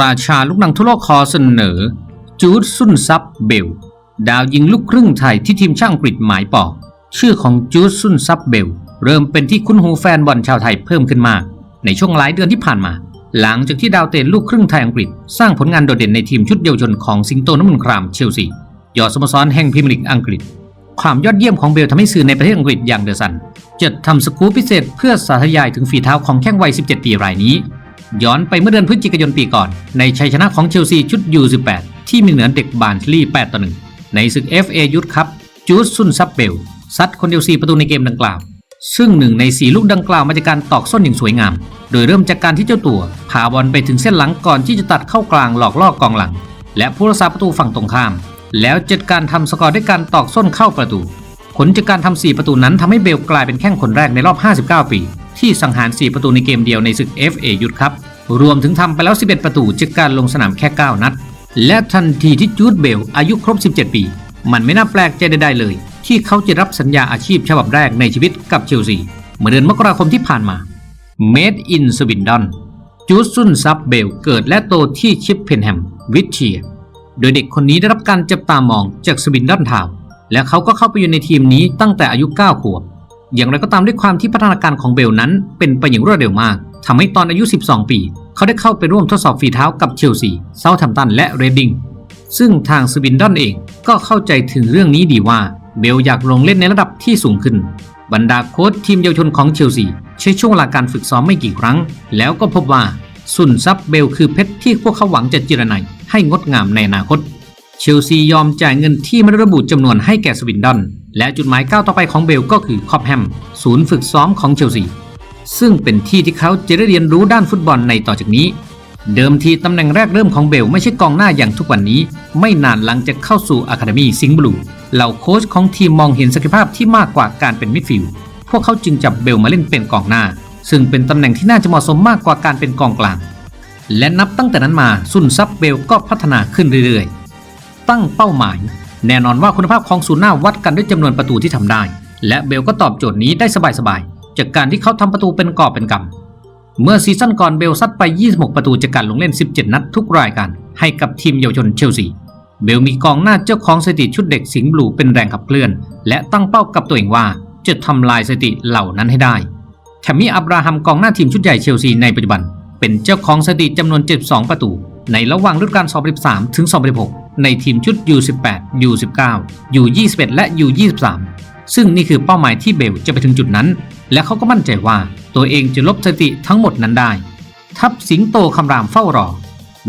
ราชาลูกหนังทั่วโลกขอเสนอ จูดซุนซับเบล ดาวยิงลูกครึ่งไทยที่ทีมช่าติอังกฤษหมายปอก ชื่อของจูดซุนซับเบล เริ่มเป็นที่คุ้นหูแฟนบอลชาวไทยเพิ่มขึ้นมาก ในช่วงหลายเดือนที่ผ่านมา หลังจากที่ดาวเตะลูกครึ่งไทยอังกฤษ สร้างผลงานโดดเด่นในทีมชุดเยาวชนของสิงโตน้ำมันครามเชลซียอดสโมสรแห่งพรีเมียร์ลีกอังกฤษ ความยอดเยี่ยมของเบลทำให้สื่อในประเทศอังกฤษอย่างเดอะซันจัดทำสกู๊ปพิเศษเพื่อสาธยายถึงฝีเท้าของแข้งวัย 17 ปีรายนี้ ย้อนไปเมื่อเดือนพฤศจิกายนปีก่อน ในชัยชนะของเชลซีชุด U18 ที่มีเหนือเด็กบาร์นลีย์8ต่อ1ในศึก FA ยุทธครับจูดซุนซับเบลซัดคนเดียว4ประตูในเกมดังกล่าว ซึ่งหนึ่งใน4ลูกดังกล่าวมาจากการตอกส้นอย่างสวยงาม โดยเริ่มจากการที่เจ้าตัวพาบอลไปถึงเส้นหลังก่อนที่จะตัดเข้ากลางหลอกล่อกองหลัง และผู้รักษาประตูฝั่งตรงข้าม แล้วจัดการทำสกอร์ด้วยการตอกส้นเข้าประตู ผลจากการทำ4ประตูนั้นทำให้เบลกลายเป็นแข้งคนแรกในรอบ 59 ปี ที่สังหาร 4 ประตูในเกมเดียวในศึก FA ยุทธครับ รวมถึงทำไปแล้ว 11 ประตูจากการลงสนามแค่ 9 นัด และทันทีที่จูดเบลอายุครบ 17 ปี มันไม่น่าแปลกใจใดๆเลย ที่เขาจะรับสัญญาอาชีพฉบับแรกในชีวิตกับเชลซีเมื่อเดือนมกราคมที่ผ่านมา Made in Swindon จูดซุนซับเบลเกิดและโตที่ชิปเพนแฮม วิทเชีย โดยเด็กคนนี้ได้รับการจับตามองจากสวินดอนทาวน์และเขาก็เข้าไปอยู่ในทีมนี้ตั้งแต่อายุ 9 ขวบ อย่างไรก็ตามด้วยความที่พัฒนาการของเบลนั้นเป็นไปอย่างรวดเร็วมากทำให้ตอนอายุ 12 ปี เขาได้เข้าไปร่วมทดสอบฝีเท้ากับเชลซีเซาท์แฮมป์ตันและเรดดิงซึ่งทางสวินดอนเองก็เข้าใจถึงเรื่องนี้ดีว่าเบลอยากลงเล่นในระดับที่สูงขึ้น บรรดาโค้ชทีมเยาวชนของเชลซีใช้ช่วงเวลาการฝึกซ้อมไม่กี่ครั้ง แล้วก็พบว่าสุนซับเบลคือเพชรที่พวกเขาหวังจะจิรนัยให้งดงามในอนาคต เชลซียอมจ่ายเงินที่ไม่ระบุจำนวนให้แก่สวินดอน และจุดหมายก้าวต่อไปของเบลก็คือคอบแฮมศูนย์ฝึกซ้อมของเชลซี ซึ่งเป็นที่ที่เขาจะได้เรียนรู้ด้านฟุตบอลในต่อจากนี้ เดิมทีตำแหน่งแรกเริ่มของเบลไม่ใช่กองหน้าอย่างทุกวันนี้ ไม่นานหลังจากเข้าสู่อะคาเดมีซิงห์บลูเหล่าโค้ชของทีมมองเห็นศักยภาพที่มากกว่าการเป็นมิดฟิลด์พวกเขาจึงจับเบลมาเล่นเป็นกองหน้า ซึ่งเป็นตำแหน่งที่น่าจะเหมาะสมมากกว่าการเป็นกองกลาง และนับตั้งแต่นั้นมาซุนซับเบลก็พัฒนาขึ้นเรื่อยๆ ตั้งเป้าหมาย แน่นอนว่าคุณภาพของศูนย์หน้าวัดกันด้วยจำนวนประตูที่ทำได้ และเบลก็ตอบโจทย์นี้ได้สบายๆจากการที่เขาทำประตูเป็นกอบเป็นกำเมื่อซีซั่นก่อนเบลซัดไป 26 ประตูจากการลงเล่น 17 นัดทุกรายการ ให้กับทีมเยาวชนเชลซีเบลมีกองหน้าเจ้าของสถิติชุดเด็กสิงห์บลูเป็นแรงขับเคลื่อน และตั้งเป้ากับตัวเองว่าจะทำลายสถิติเหล่านั้นให้ได้แถมมีอับราฮัมกองหน้าทีมชุดใหญ่เชลซีในปัจจุบัน เป็นเจ้าของสถิติจำนวน 72 ประตู ในระหว่างฤดูกาล 2013 ถึง 2016 ในทีมชุด U18 U19 U21 และ U23 ซึ่งนี่คือเป้าหมายที่เบลจะไปถึงจุดนั้น และเขาก็มั่นใจว่าตัวเองจะลบสถิติทั้งหมดนั้นได้ ทัพสิงโตคำรามเฝ้ารอ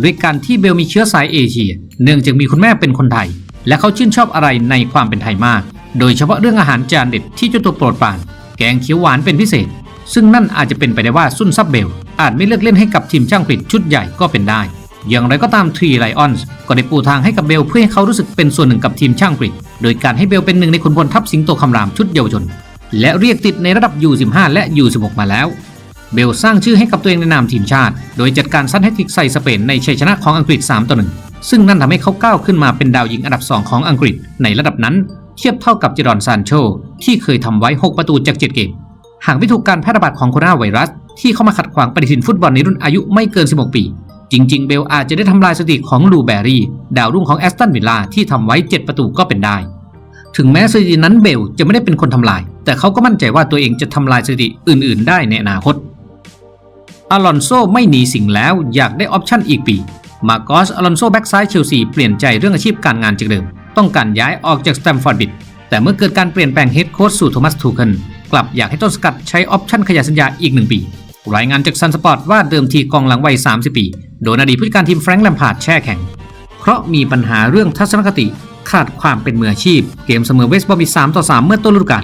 ด้วยการที่เบลมีเชื้อสายเอเชีย เนื่องจากมีคุณแม่เป็นคนไทย และเขาชื่นชอบอะไรในความเป็นไทยมาก โดยเฉพาะเรื่องอาหารจานเด็ดที่เจ้าตัวโปรดปราน แกงเขียวหวานเป็นพิเศษ ซึ่งนั่นอาจจะเป็นไปได้ว่าซุนซับเบลอาจไม่เลือกเล่นให้กับทีมช่างกฤษชุดใหญ่ก็เป็นได้ อย่างไรก็ตามทรีไลออนส์ก็ได้ปูทางให้กับเบลเพื่อให้เขารู้สึกเป็นส่วนหนึ่งกับทีมช่างกฤษโดยการให้เบลเป็นหนึ่งในขุนพลทัพสิงโตคำรามชุดเยาวชน และเรียกติดในระดับ U15 และ U16 มาแล้ว เบลสร้างชื่อให้กับตัวเองในนามทีมชาติ โดยจัดการซัดให้ทิกใส่สเปนในชัยชนะของอังกฤษ3ต่อ1ซึ่งนั่นทำให้เขาก้าวขึ้นมาเป็นดาวยิงอันดับ 2 ของอังกฤษในระดับนั้น เทียบเท่ากับเจรอนซานโชที่เคยทำไว้ 6 ประตูจาก 7 เกม หากไม่ถูกการแพร่ระบาดของโคโรนาไวรัสที่เข้ามาขัดขวางปฏิทินฟุตบอลในรุ่นอายุไม่เกิน 16 ปี จริง ๆ เบลอาจจะได้ทำลายสถิติของลูแบรี่ ดาวรุ่งของแอสตันวิลล่าที่ทำไว้ 7 ประตูก็เป็นได้ ถึงแม้สถิตินั้นเบลจะไม่ได้เป็นคนทำลาย แต่เขาก็มั่นใจว่าตัวเองจะทำลายสถิติอื่น ๆ ได้ในอนาคตอลอนโซไม่หนีสิ่งแล้วอยากได้ออปชั่นอีกปี มาโกสอลอนโซแบ็กซ้ายเชลซีเปลี่ยนใจเรื่องอาชีพการงานจากเดิม ต้องการย้ายออกจากสแตมฟอร์ดบิดแต่เมื่อเกิดการเปลี่ยนแปลงเฮดโค้ชสู่โทมัสทูเคิลกลับอยากให้ต้นสกัดใช้ออปชั่นขยายสัญญาอีกหนึ่งปี รายงานจากซันสปอร์ตว่าเดิมทีกองหลังวัย 30 ปี โดนอดีตผู้จัดการทีมแฟรงค์แลมพาร์ดแช่แข็ง เพราะมีปัญหาเรื่องทัศนคติขาดความเป็นมืออาชีพ เกมเสมอเวสต์บอมบี3ต่อ 3 เมื่อต้นฤดูกาล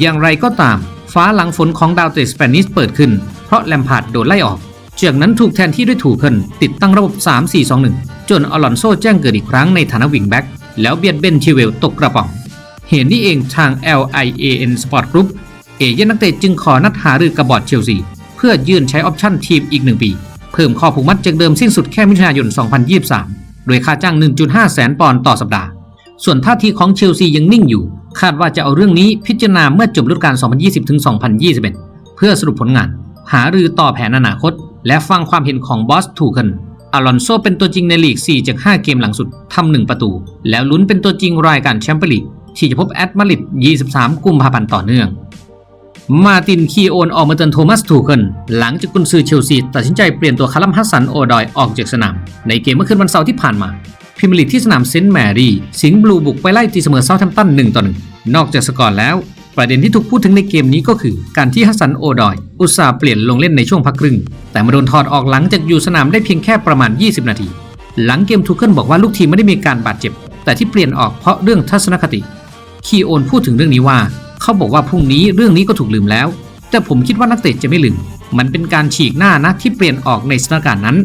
อย่างไรก็ตาม ฟ้าหลังฝนของดาวเตะสเปนิสเปิดขึ้น เพราะแลมพาร์ดโดนไล่ออกจากนั้นถูกแทนที่ด้วยถูเคิลติดตั้งระบบ 3-4-2-1 จนอลอนโซแจ้งเกิดอีกครั้งในฐานะวิงแบ็กแล้วเบียดเบนชิเวลตกกระป๋อง เห็นนี่เองทาง LIAN Sport Group เอเย่นนักเตะจึงขอนัดหารือกับบอร์ดเชลซี พื่อยื่นใช้ออปชั่นทีมอีกหนึ่งปี เพิ่มข้อผูกมัดจากเดิมสิ้นสุดแค่มิถุนายน 2023 โดยค่าจ้าง 1.5 แสนปอนด์ต่อสัปดาห์ ส่วนท่าทีของเชลซียังนิ่งอยู่ คาดว่าจะเอาเรื่องนี้พิจารณาเมื่อจบฤดูกาล 2020-2021 เพื่อสรุปผลงาน หารือต่อแผนอนาคต และฟังความเห็นของบอสทูเคิลอลอนโซเป็นตัวจริงในลีก 4 จาก 5 เกมหลังสุด ทำหนึ่งประตู แล้วลุ้นเป็นตัวจริงรายการแชมเปี้ยนลีกที่จะพบแอตมาดริด 23 กุมภาพันธ์ต่อเนื่อง มาตินคีโอนออกมาเตือนโทมัสทูเคิลหลังจากกุนซือเชลซีตัดสินใจเปลี่ยนตัวคาลัมฮัสซันโอดอยออกจากสนาม ในเกมเมื่อคืนวันเสาร์ที่ผ่านมาพรีเมียร์ลีกที่สนามเซนต์แมรี่ สิงห์บลูบุกไปไล่ตีเสมอเซาท์แฮมป์ตัน1ต่อ1นอกจากสกอร์แล้ว ประเด็นที่ถูกพูดถึงในเกมนี้ก็คือการที่ฮัสซันโอดอยอุตส่าห์เปลี่ยนลงเล่นในช่วงพักครึ่ง แต่มาโดนถอดออกหลังจากอยู่สนามได้เพียงแค่ประมาณ 20 นาที หลังเกมทูเคิลบอกว่าลูกทีมไม่ได้มีการบาดเจ็บ แต่ที่เปลี่ยนออกเพราะเรื่องทัศนคติคีโอนพูดถึงเรื่องนี้ว่า เขาบอกว่าพรุ่งนี้เรื่องนี้ก็ถูกลืมแล้ว แต่ผมคิดว่านักเตะจะไม่ลืม มันเป็นการฉีกหน้านะที่เปลี่ยนออกในสถานการณ์นั้น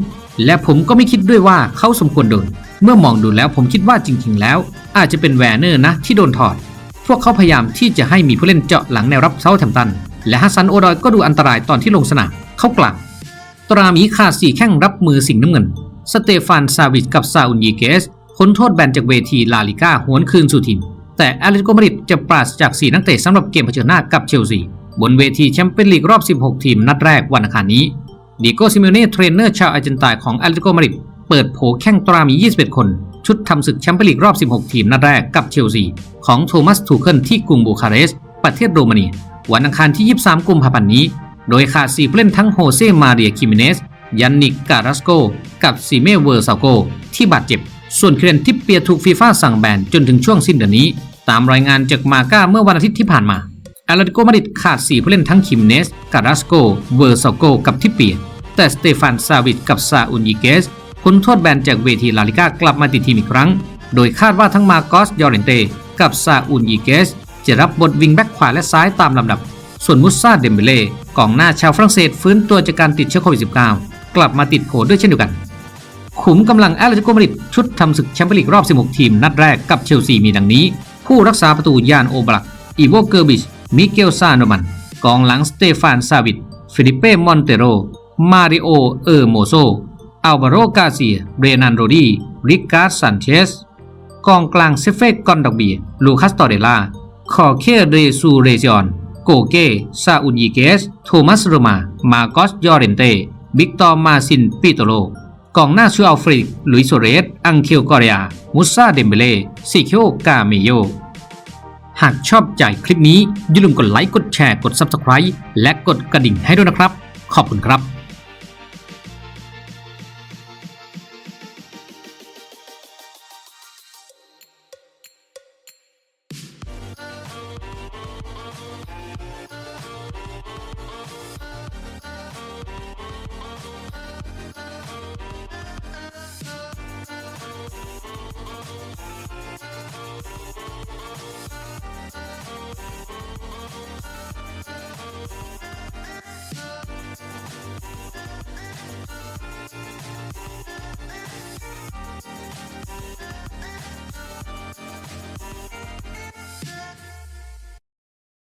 และผมก็ไม่คิดด้วยว่าเขาสมควรโดน เมื่อมองดูแล้วผมคิดว่าจริง ๆ แล้ว อาจจะเป็นแวร์เนอร์นะที่โดนถอด พวกเขาพยายามที่จะให้มีผู้เล่นเจาะหลังแนวรับเซาท์แฮมตัน และฮัสซันโอดอยก็ดูอันตรายตอนที่ลงสนามเขากล่าวตราหมีขาดสี่แข้งรับมือสิงห์น้ำเงิน สเตฟานซาวิชกับซาอุนยีเกสพ้นโทษแบนจากเวทีลาลิก้าหวนคืนสู่ทีม แต่แอตเลติโกมาดริดจะปราศจาก 4 นักเตะสำหรับเกมเผชิญหน้ากับเชลซีบนเวทีแชมเปี้ยนลีกรอบ 16 ทีมนัดแรกวันอังคารนี้ดิโก้ซิเมเน่เทรนเนอร์ชาวอาร์เจนตินของแอตเลติโกมาดริดเปิดโผแข้งตราหมี 21 คน ชุดทำศึกแชมเปี้ยนลีกรอบ 16 ทีมนัดแรกกับเชลซีของโทมัสทูเคิลที่กรุงบูคาเรสต์ประเทศโรมาเนียวันอังคารที่ 23 กุมภาพันธ์นี้ โดยขาด4ผู้เล่นทั้งโฮเซมาเรียคิมิเนสยันนิกการัสโก กับซีเมเวอร์ซาโก ที่บาดเจ็บ ส่วนเครนทิปเปียถูกฟีฟ่าสั่งแบนจนถึงช่วงสิ้นเดือนนี้ ตามรายงานจากมาก้าเมื่อวันอาทิตย์ที่ผ่านมาแอตเลติโกมาดริดขาด 4 ผู้เล่นทั้งคิมเนส การัสโก เวอร์ซาโก กับทิปเปีย แต่สเตฟานซาวิชกับซาอุนยิเกสพ้นโทษแบนจากเวทีลาลิก้ากลับมาติดทีมอีกครั้ง โดยคาดว่าทั้งมาโกสยอร์เรนเต กับซาอุนยิเกส จะรับบทวิงแบ็กขวาและซ้ายตามลำดับ ส่วนมุสซาเดมเบเล่กองหน้าชาวฝรั่งเศสฟื้นตัวจากการติดเชื้อโควิด -19 กลับมาติดโผด้วยเช่นเดียวกัน ขุมกำลังแอตเลติโกมาดริดชุดทำศึกแชมเปี้ยนลีกรอบ 16 ทีมนัดแรกกับเชลซีมีดังนี้ ผู้รักษาประตูยานโอบลัก อีโวเกอร์บิช มิเกลซานมัน กองหลังสเตฟานซาวิดฟิลิเป้มอนเตโร มาริโอ เออร์โมโซ อัลวาโรกาเซีย เรนันโรดี ริการ์ดซันเชส กองกลางเซเฟกกอนดอกเบีย ลูคัสตอเดลาคอเคเรซูเรซิออน โกเกซาอุนยีเกส โทมัสโรมา มาโกสยอเรนเต บิกตอร์มาซินปิโตโล กองหน้าชูอัลฟริดลุยโซเรส อังเคลกอริอามุซาเดมเบเล่ซิคิโอกาเมโย หากชอบใจคลิปนี้อย่าลืมกดไลค์ กดแชร์ กด Subscribe และกดกระดิ่งให้ด้วยนะครับ ขอบคุณครับ